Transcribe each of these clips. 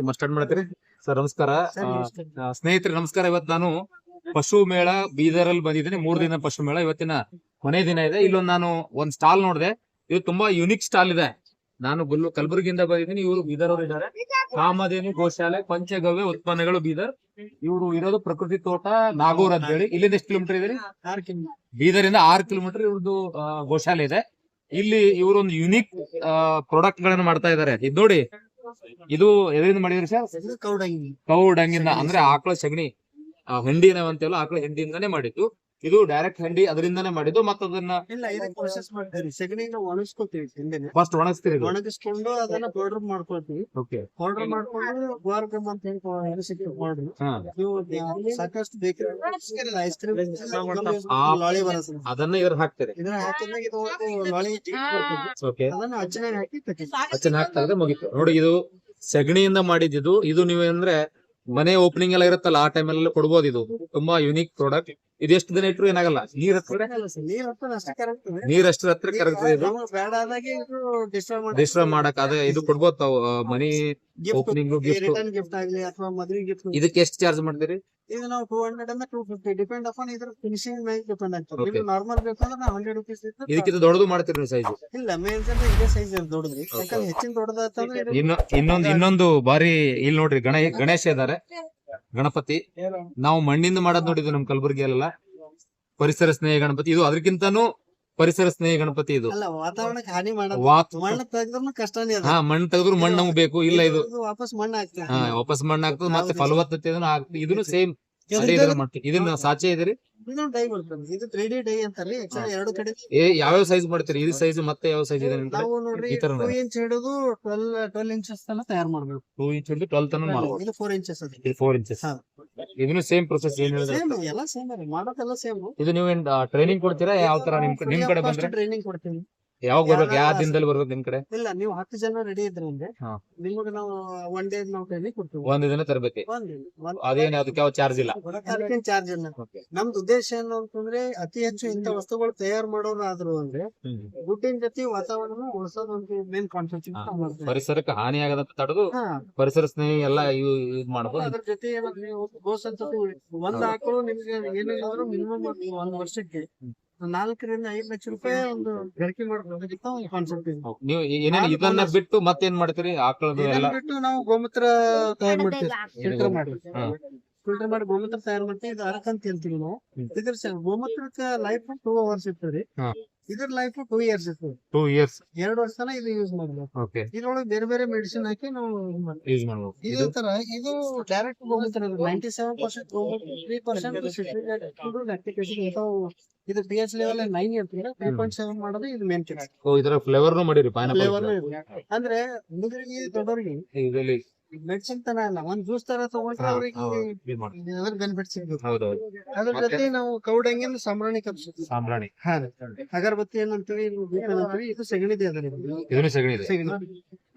Mustard ಮಾಡ್ತೀರಿ? Sir ನಮಸ್ಕಾರ. ಸ್ನೇಹಿತರೆ ನಮಸ್ಕಾರ. ಇವತ್ ನಾನು ಪಶು ಮೇಳ ಬೀದರಲ್ಲಿ ಬಂದಿದ್ದೀನಿ. ಮೂರ್ ದಿನ ಪಶು ಮೇಳ. ಇವತ್ತಿನ ಕೊನೆ ದಿನ ಇದೆ. ಇಲ್ಲೊಂದು ನಾನು ಒಂದ್ ಸ್ಟಾಲ್ ನೋಡಿದೆ. ಇದು ತುಂಬಾ ಯುನಿಕ್ ಸ್ಟಾಲ್ ಇದೆ. ನಾನು ಗುಲ್ಲು ಕಲಬುರಗಿಯಿಂದ ಬಂದಿದ್ದೀನಿ ಇವರು ಬೀದರ್ ಅವರು ಇದ್ದಾರೆ ಕಾಮಧೇನು ಗೋಶಾಲೆ ಪಂಚಗವ್ಯ ಉತ್ಪನ್ನಗಳು ಬೀದರ್. ಇವರು ಇರೋದು ಪ್ರಕೃತಿ ತೋಟ ನಾಗೂರ್ ಅಂತ ಹೇಳಿ. ಇಲ್ಲಿಂದ ಎಷ್ಟು ಕಿಲೋಮೀಟರ್ ಇದೆ? ಇಂದ ಆರು ಕಿಲೋಮೀಟರ್ ಇವ್ರದ್ದು ಗೋಶಾಲೆ ಇದೆ. ಇಲ್ಲಿ ಇವರೊಂದು ಯುನೀಕ್ ಪ್ರಾಡಕ್ಟ್ ಗಳನ್ನ ಮಾಡ್ತಾ ಇದಾರೆ. ಇದು ನೋಡಿ ಇದು ಎದರಿಂದ ಮಾಡಿದ್ರಿ ಸರ್? ಕೌಡಂಗಿಂದ ಅಂದ್ರೆ ಆಕಳ ಸಗಣಿ. ಹಿಂಡಿನ ಹೆಂಡಿ ಆಕಳ ಹಿಂಡಿಯಿಂದಾನೇ ಮಾಡಿದ್ದು. ಇದು ಡೈರೆಕ್ಟ್ ಹಂಡಿ ಅದರಿಂದಾನೇ ಮಾಡಿದ್ದು ಮತ್ತೆ ಅದನ್ನ ಇಲ್ಲ ಇದಕ್ಕೆ ಪ್ರೊಸೆಸ್ ಮಾಡ್ತೀವಿ ಸಗಣಿನ ಒಣಗಿಸ್ಕೊತೀವಿ ಹಿಂದೆನೆ. ಫಸ್ಟ್ ಒಣಗಿಸ್ತೀರಿ ಒಣಗಿಸ್ಕೊಂಡು ಅದನ್ನ ಪೌಡರ್ ಮಾಡ್ಕೊಳ್ತೀವಿ. ಓಕೆ ಪೌಡರ್ ಮಾಡ್ಕೊಂಡು ಗೋರ್ಗಮ್ ಅಂತ ಹೇಳಿ ಸಿಗ್ತದೆ ಪೌಡರ್ ನೀವು ಸಾಕಷ್ಟು ಬೇಕರಿ ಐಸ್ ಕ್ರೀಮ್ ಆ- ಲಾಳಿ ಬರುತ್ತೆ. ಅದನ್ನ ಇದ್ರ ಹಾಕ್ತೀರಿ. ಇದನ್ನ ಹಾಕಿದಾಗ ಇದು ಲಾಳಿ ಓಕೆ ಅದನ್ನ ಹಚ್ಚನಾಗ ಹಾಕಿ ಅಚ್ಚನ ಹಾಕ್ತಾ ಮುಗಿತು ಮುಗೀತು. ನೋಡಿ ಇದು ಸೆಗಣಿಯಿಂದ ಮಾಡಿದ್ದು ಇದು. ನೀವು ಅಂದ್ರೆ ಮನೆ ಓಪನಿಂಗ್ ಎಲ್ಲ ಇರುತ್ತಲ್ಲ ಆ ಟೈಮ್ ಎಲ್ಲ ಕೊಡ್ಬೋದು ಇದು. ತುಂಬಾ ಯುನೀಕ್ ಪ್ರಾಡಕ್ಟ್ ಇದು ಎಷ್ಟು ದಿನ ಇಟ್ರು ಏನಾಗಲ್ಲ? ನೀರ್ ಹತ್ರ? ನೀರ್ ಅಷ್ಟು ಅಷ್ಟ್ರ ಹತ್ರ ಕರಗ್ತದೆ ಇದು. ಡಿಸ್ಟರ್ಬ್ ಮಾಡಿ ಡಿಸ್ಟರ್ಬ್ ಮಾಡಕ್ ಅದೇ ಇದು ಕೊಡ್ಬೋದು ತಾವು ಮನಿ ಓಪನಿಂಗ್ ಗಿಫ್ಟ್ ಇದಕ್ಕೆ ಎಷ್ಟು ಚಾರ್ಜ್ ಮಾಡ್ತೀರಿ? ಇದು ನಾವು ಟೂ ಹಂಡ್ರೆಡ್ ಅಂದ್ರೆ ಟೂ ಫಿಫ್ಟಿ ಡಿಪೆಂಡ್ ಅಪಾನ್ ಇದ್ರ ಫಿನಿಶಿಂಗ್ ಮೇಲೆ ಡಿಪೆಂಡ್ ಆಗ್ತದೆ. Okay. ಇದು ನಾರ್ಮಲ್ ಬೇಕಂದ್ರೆ ನಾವು ಹಂಡ್ರೆಡ್ ರುಪೀಸ್ ಇದಕ್ಕಿಂತ ದೊಡ್ಡದು ಮಾಡ್ತೀರಿ ನೀವು ಸೈಜ್ ಇಲ್ಲ ಮೇಲ್ಸ್ ಅಂದ್ರೆ ಇದೇ ಸೈಜ್ ದೊಡ್ಡದ್ರಿ ಯಾಕಂದ್ರೆ ಹೆಚ್ಚಿನ ದೊಡ್ಡದಾಯ್ತಂದ್ರೆ ಇದು ಇನ್ನು ಇನ್ನೊಂದು ಇನ್ನೊಂದು ಬಾರಿ ಇಲ್ಲಿ ನೋಡ್ರಿ ಗಣ ಗಣೇಶ ಇದಾರೆ ಗಣಪತಿ. ನಾವು ಮಣ್ಣಿಂದ ಮಾಡೋದ್ ನೋಡಿದ್ವಿ ನಮ್ ಕಲಬುರಗಿಯಲ್ಲ ಪರಿಸರ ಸ್ನೇಹಿ ಗಣಪತಿ. ಇದು ಅದಕ್ಕಿಂತಾನು ಪರಿಸರ ಸ್ನೇಹಿ ಗಣಪತಿ ಇದು. ಅಲ್ಲ ವಾತಾವರಣಕ್ಕೆ ಹಾನಿ ಮಾಡೋದು ಮಣ್ಣು ತೆಗೆದ್ರು ಕಷ್ಟನೇ ಹಾ ಮಣ್ಣು ತೆಗೆದ್ರು ಮಣ್ಣು ನಮ್ಗ್ ಬೇಕು. ಇಲ್ಲ ಇದು ಇದು ವಾಪಸ್ ಮಣ್ಣು ಹಾಕ್ತದೆ ಹಾ ವಾಪಸ್ ಮಣ್ಣು ಆಗ್ತದೆ ಮತ್ತೆ. ಫಲವತ್ತತೆ ಆಗ್ತದೆ ಇದನ್ನು ಸೇಮ್ ಇದನ್ನ ಸಾಚೆ ಇದ್ರಿ? ಇದು ಡೈ ಬರ್ತದೆ ಇದು ತ್ರೀ ಡಿ ಡೈ ಅಂತಾರ್ರಿ ಆಕ್ಚುಲಿ ಎರಡು ಕಡೆ ಏ ಯಾವ್ಯಾವ ಸೈಜ್ ಮಾಡ್ತೀರಿ? ಇದು ಸೈಜ್ ಮತ್ತೆ ಯಾವ ಸೈಜ್ ಇದೆ ನಿಮ್ಗೆ ನಾವು ನೋಡ್ರಿ ಈ ತರ ಟೂ ಇಂಚ್ ಹಿಡಿದು ಟ್ವೆಲ್ ಟ್ವೆಲ್ ಇಂಚಸ್ ತನ ತಯಾರು ಮಾಡ್ಬೇಕು. ಟೂ ಇಂಚ್ ಹಿಡಿದು ಟ್ವೆಲ್ ತನ ಮಾಡ್ಬೋದು. ಇದು ಫೋರ್ ಇಂಚಸ್ ಅದು. Four inches. ಇದನ್ನು ಸೇಮ್ ಪ್ರೊಸೆಸ್ ಏನ್ ಹೇಳಿದ್ರೆ? ಎಲ್ಲ ಸೇಮ್ ರೀ. ಮಾಡೋದೆಲ್ಲ ಸೇಮ್ ಇದು ನೀವು ಟ್ರೈನಿಂಗ್ ಕೊಡ್ತೀರಾ? ಯಾವ ತರ ನಿಮ್ ನಿಮ್ ಕಡೆ ಬಂದ್ರೆ? ಟ್ರೈನಿಂಗ್ ಕೊಡ್ತೀವಿ. ಯಾವಾಗ ಬರ್ಬೇಕು? ಯಾವ ದಿನದಲ್ಲಿ ಬರ್ಬೇಕು ನಿಮ್ ಕಡೆ? ಇಲ್ಲ ನೀವು ಹತ್ತು ಜನ ರೆಡಿ ಇದ್ರಿ ಅಂದ್ರೆ ಹಾ. ನಿಮಗೆ ನಾವು ಒನ್ ಡೇ ನಾವು ಟ್ರೈನಿಂಗ್ ಕೊಡ್ತೀವಿ. ಒಂದ್ ದಿನ ತರಬೇಕು? ಒಂದ್ ದಿನ. ಒಂದ್- ಅದೇನ್ ಅದಕ್ಕೆ ಯಾವ ಚಾರ್ಜ್ ಇಲ್ಲ? ಅದಕ್ಕೇನ್ ಚಾರ್ಜ್ ಇಲ್ಲ. ನಮ್ದು ಉದ್ದೇಶ ಏನು ಅಂತಂದ್ರೆ ಅತಿ ಹೆಚ್ಚು ಇಂತ ವಸ್ತುಗಳು ತಯಾರು ಮಾಡೋರಾದ್ರು ಅಂದ್ರೆ ದುಡ್ಡಿನ ಜೊತೆ ವಾತಾವರಣ ಉಳಿಸೋದು ಒಂದು ಮೇನ್ ಕಾನ್ಸೆಪ್ಟ್ ಹಾ. ಪರಿಸರಕ್ಕೆ ಹಾನಿ ಆಗದಂತ ತಡೆದು ಪರಿಸರ ಸ್ನೇಹಿ ಎಲ್ಲ ಯೂಸ್ ಮಾಡಬಹುದು ಅದ್ರ ಜೊತೆ ಏನಾದ್ರು ನೀವು ಗೋಸ್ ಅಂತ ಒಂದ್ ಆಕಳು ನಿಮ್ಗೆ ಏನಿಲ್ಲ ಮಿನಿಮಮ್ ಒಂದ್ ವರ್ಷಕ್ಕೆ ನಾಲ್ಕರಿಂದ ಐದ್ ಲಕ್ಷ ರೂಪಾಯಿ ಒಂದು ಗರಿಕೆ ಮಾಡ್ಬೋದಂತ ಒಂದು ಕಾನ್ಸೆಪ್ಟ್ ಇದೆ. ನೀವು ಏನೇನ್ ಇದನ್ನ ಬಿಟ್ಟು ಮತ್ತೇನ್ ಮಾಡ್ತೀರಿ? ಆಕಳ ಎಲ್ಲ? ಬಿಟ್ಟು ನಾವು ಗೋಮೂತ್ರ ತಯಾರು ಮಾಡ್ತೀವಿ. ಫಿಲ್ಟರ್ ಮಾಡಿ ಹಾ. ಫಿಲ್ಟರ್ ಮಾಡಿ ಗೋಮೂತ್ರ ತಯಾರು ಮಾಡ್ತೀವಿ. ಇದು ಅರಕ್ ಅಂತ ಹೇಳ್ತೀವಿ ನಾವು. ಇದ್ರ ಗೋಮೂತ್ರಕ್ಕೆ ಲೈಫ್ ಟೂ ಅವರ್ಸ್ ಇರ್ತದೆ. ಇದ್ರ ಲೈಫ್ ಟೂ ಇಯರ್ಸ್ ಇರ್ತದೆ. ಟೂ ಇಯರ್ಸ್ ಎರಡು ವರ್ಷ ತನ ಇದು ಯೂಸ್ ಮಾಡ್ಬೇಕು ಓಕೆ ಇದ್ರೊಳಗೆ ಬೇರೆ ಬೇರೆ ಮೆಡಿಸಿನ್ ಹಾಕಿ ನಾವು ಯೂಸ್ ಮಾಡ್ಬೋದು. ಇದೇ ತರ ಇದು ಡೈರೆಕ್ಟ್ ಗೋಮೂತ್ರ ninety seven percent three percent ಇದು ಪಿ ಎಚ್ ಲೆವೆಲ್ ನೈನ್ ಇರ್ತದೆ. ತ್ರೀ ಪಾಯಿಂಟ್ ಸೆವೆನ್ ಮಾಡೋದು ಇದು ಮೇನ್ ಇದರ ಫ್ಲೇವರ್ನು ಮಾಡಿರಿ ಫ್ಲೇವರ್ ಪೈನಾಪಲ್ ಅಂದ್ರೆ ಹುಡುಗರಿಗೆ ದೊಡ್ಡವರಿಗೆ ತರ ಅಲ್ಲ ಒಂದ್ ಜ್ಯೂಸ್ ತರ ತಗೊಂಡ್ರೆ ಹಾ, ಅವ್ರಿಗೆ. ಅದ್ರ ಬೆನಿಫಿಟ್ ಸಿಗ್ಬೇಕು. ಅದ್ರ ಜೊತೆ ನಾವು ಕೌಡಂಗಿನ ಸಾಂಬ್ರಾಣಿ ಕಲ್ಸುತ್ತೆ ಸಾಂಬ್ರಾಣಿ. ಹಾ. ಅಗರಬತ್ತಿ ಏನಂತೀವಿ ಏನಂತೀವಿ ಇದು ಸೆಗಣಿದೆ ಅದ ಇದು. ಇದನ್ನು ಸಗಣಿ ಇದೆ ಸಗಣಿ.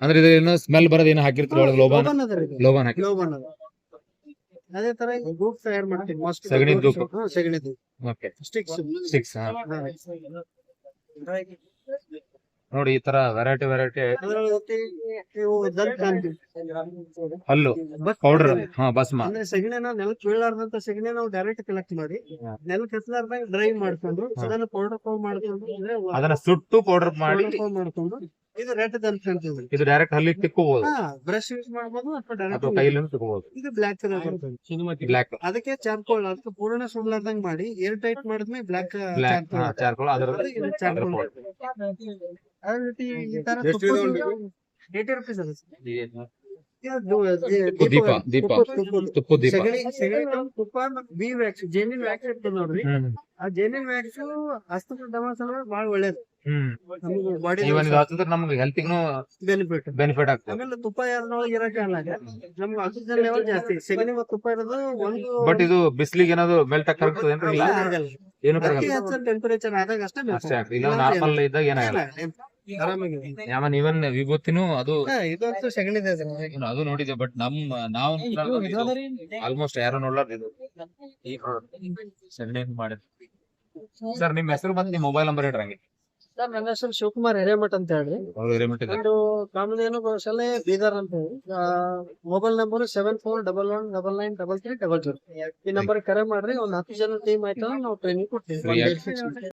ಅಂದ್ರೆ ಇದು ಏನು ಸ್ಮೆಲ್ ಬರೋದು ಏನು ಹಾಕಿರ್ತೀವಿ ಒಳಗೆ ಲೋಬಾನ್ ಲೋಬನ್ ಅದ. ಲೋಬಾನ್ ಹಾಕಿ. ಲೋಬನ್ ಅದ. ಅದೇ ತರ ಗ್ರೂಪ್ ತಯಾರ್ ಮಾಡ್ತೀವಿ. ಮೋಸ್ಟ್ ಸಗಣಿ ಗ್ರೂಪ್. ಸಗಣಿ ಓಕೆ. ಸ್ಟಿಕ್ಸ್ ಸಿಕ್ಸ್ ನೋಡಿ ಈ ತರ ವೆರೈಟಿ ವೆರೈಟಿ. ಹಲ್ಲು ಬಸ್ ಪೌಡರ್ ಹಾ ಭಸ್ಮ ಅಂದ್ರೆ ಸಗಣಿನ ನೆಲಕ್ಕೆ ಬೀಳಾರ್ದಂತ ಸಗಣಿ ನಾವು ಡೈರೆಕ್ಟ್ ಕಲೆಕ್ಟ್ ಮಾಡಿ. ನೆಲಕ್ಕೆ ಹಚ್ಚಲಾರ್ದಾಗ ಡ್ರೈ ಮಾಡ್ಕೊಂಡು ಅದನ್ನ ಪೌಡರ್ ಪೌಡ್ ಮಾಡ್ಕೊಂಡು ಅದನ್ನ ಸುಟ್ಟು ಪೌಡರ್ ಮಾಡಿ ಮಾಡ್ಕೊಂಡು ಇದು ರೆಡ್ ಅಂತ ಅಂತೀವಿ ಇದು. ಡೈರೆಕ್ಟ್ ಹಲ್ಲಿಗೆ ತಿಕ್ಕೋಬಹುದು ಹಾ ಬ್ರಷ್ ಯೂಸ್ ಮಾಡಬಹುದು ಅಥವಾ ಡೈರೆಕ್ಟ್ ಅಥವಾ ಕೈಲಿಂದ ತಿಕ್ಕೋಬಹುದು ಇದು ಬ್ಲಾಕ್ ಕಲರ್ ಬರ್ತದೆ ಬ್ಲಾಕ್ ಅದಕ್ಕೆ ಚಾರ್ಕೋಲ್ ಅದಕ್ಕೆ ಪೂರ್ಣ ಸುಡ್ಲಾರ್ದಂಗ್ ಮಾಡಿ ಏರ್ ಟೈಟ್ ಮಾಡಿದ್ಮೇಲೆ ಬ್ಲಾಕ್ ಬ್ಲಾಕ್ ಚಾರ್ಕೋಲ್ ಅದರ ಚಾರ್ಕೋಲ್ ಅದ್ರ ಜೊತೆ ಈ ತರ ಏಟಿ ರುಪೀಸ್ ರೂಪಾಯಿ ತುಪ್ಪ ದೀಪ ದೀಪ. ತುಪ್ಪ ದೀಪ. ತುಪ್ಪ ಬಿ ವ್ಯಾಕ್ಸ್ ಜೇನಿನ್ ವ್ಯಾಕ್ಸ್ ಇರ್ತದೆ ನೋಡ್ರಿ. ಆ ಜೆನ್ಯೂನ್ ವ್ಯಾಕ್ಸ್ ಅಸ್ತಮ ದಮನ ಬಹಳ ಒಳ್ಳೇದು. ನಮ್ಗೆ ಹೆಲ್ತಿಗೂ ಬೆನಿಫಿಟ್ ಬೆನಿಫಿಟ್ ಆಗ್ತದೆ. ಆಮೇಲೆ ತುಪ್ಪ ಯಾರೊಳಗೆ ಇರಕ್ಕೆ ಅಲ್ಲ ನಮ್ಗೆ ಆಕ್ಸಿಜನ್ ಲೆವೆಲ್ ಜಾಸ್ತಿ. ಸಗಣಿ ಮತ್ತು ತುಪ್ಪ ಇರೋದು ಒಂದು ಬಟ್ ಇದು ಬಿಸಿಲಿಗೆ ಏನಾದ್ರು ಮೆಲ್ಟ್ ಆಗ್ತದೆ ಏನ್ರಿ? ಇಲ್ಲ ಏನು ಅತಿ ಟೆಂಪರೇಚರ್ ಆದಾಗ ಅಷ್ಟೇ ಅಷ್ಟೇ ಆಗ್ತದೆ. ಇಲ್ಲ ಇಲ್ಲಾಂದ್ರೆ ನಾರ್ಮಲ್ ಇದ್ದಾಗ ಏನಾಗಲ್ಲ ಆಮೇಲೆ ಇವನ್ ವಿಭೂತಿನೂ ಅದು ಇದಂತೂ ಸೆಕೆಂಡ್ ಇದೆ ಅದು. ನೋಡಿದೆ ನೋಡಿದ್ದೆ ಬಟ್ ನಮ್ ನಾವು ಆಲ್ಮೋಸ್ಟ್ ಯಾರು ನೋಡ್ಲಾರ್ದು ಇದು? ಈ ಸೆಂಡ್ ಮಾಡಿದ್ರು? ಸರ್. ನಿಮ್ ಹೆಸರು ಮತ್ತೆ ನಿಮ್ ಮೊಬೈಲ್ ನಂಬರ್ ಹೇಳ್ರಿ ಹಂಗೆ. ಸರ್ ನನ್ನ ಹೆಸರು ಶಿವಕುಮಾರ್ ಹಿರೇಮಠ ಅಂತ ಹೇಳಿ. ಒಂದು ಕಾಮಧೇನು ಗೋಶಾಲೆ ಬೀದರ್ ಅಂತ ಹೇಳಿ. Mobile number seven four double one double nine double three double zero ಈ ನಂಬರ್ ಕರೆ ಮಾಡ್ರಿ ಒಂದ್ ಹತ್ತು ಜನ ಟೀಮ್ ಆಯ್ತು ನಾವು ಟ್ರೈನಿಂಗ್ ಕೊಡ್ತೀವಿ.